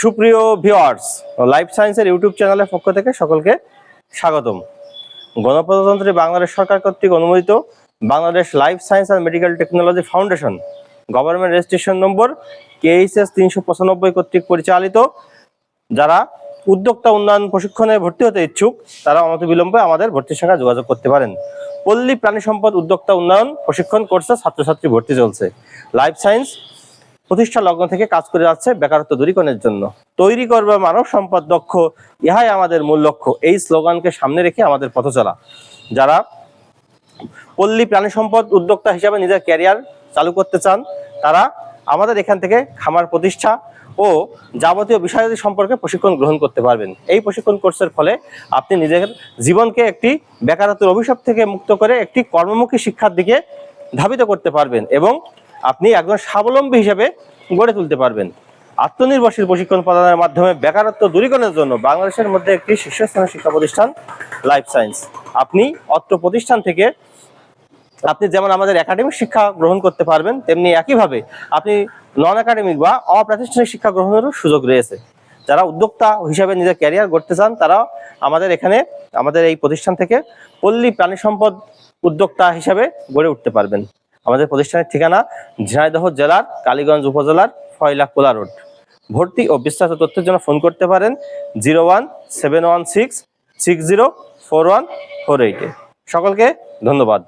সুপ্রিয় viewers life সায়েন্সের YouTube চ্যানেলের পক্ষ থেকে সকলকে স্বাগতম। গণপ্রজাতন্ত্রী বাংলাদেশ সরকার কর্তৃক অনুমোদিত Bangladesh life science and medical technology foundation government registration number KHS তিনশো পঁচানব্বই কর্তৃক পরিচালিত। যারা উদ্যোক্তা উন্নয়ন প্রশিক্ষণে ভর্তি হতে ইচ্ছুক, তারা অনতিবিলম্বে আমাদের ভর্তির সঙ্গে যোগাযোগ করতে পারেন। পল্লী প্রাণী সম্পদ উদ্যোক্তা উন্নয়ন প্রশিক্ষণ কোর্সে ছাত্রছাত্রী ভর্তি চলছে। লাইফ সায়েন্স প্রতিষ্ঠা লগ্ন থেকে কাজ করে যাচ্ছে বেকারত্ব দূরীকরণের জন্য। তৈরি করবে মানব সম্পদ দক্ষ, ইহাই আমাদের মূল লক্ষ্য। এই স্লোগানকে সামনে রেখে আমাদের পথ চলা। যারা পল্লী প্রাণী সম্পদ উদ্যোক্তা হিসাবে নিজের ক্যারিয়ার চালু করতে চান, তারা আমাদের এখান থেকে খামার প্রতিষ্ঠা ও যাবতীয় বিষয়াদি সম্পর্কে প্রশিক্ষণ গ্রহণ করতে পারবেন। এই প্রশিক্ষণ কোর্সের ফলে আপনি নিজের জীবনকে একটি বেকারত্বের অভিশাপ থেকে মুক্ত করে একটি কর্মমুখী শিক্ষার দিকে ধাবিত করতে পারবেন এবং আপনি একজন স্বাবলম্বী হিসেবে গড়ে তুলতে পারবেন। আত্মনির্ভরশীল প্রশিক্ষণ প্রদানের মাধ্যমে বেকারত্ব দূরীকরণের জন্য বাংলাদেশের মধ্যে একটি শীর্ষস্থানীয় শিক্ষা প্রতিষ্ঠান লাইফ সায়েন্স আপনি অত্র প্রতিষ্ঠান থেকে আপনি যেমন আমাদের একাডেমিক শিক্ষা গ্রহণ করতে পারবেন, তেমনি একইভাবে আপনি নন একাডেমিক বা অপ্রাতিষ্ঠানিক শিক্ষা গ্রহণেরও সুযোগ রয়েছে। যারা উদ্যোক্তা হিসাবে নিজের ক্যারিয়ার গড়তে চান তারা আমাদের এখানে, আমাদের এই প্রতিষ্ঠান থেকে পল্লী প্রাণী সম্পদ উদ্যোক্তা হিসাবে গড়ে উঠতে পারবেন। আমাদের প্রতিষ্ঠানের ঠিকানা ঝিনাইদহ জেলার কালীগঞ্জ উপজেলার ফয়লা কোলা রোড। ভর্তি ও বিশ্বাস তথ্যের জন্য ফোন করতে পারেন zero one seven one six six zero four one four এইটে সকলকে ধন্যবাদ।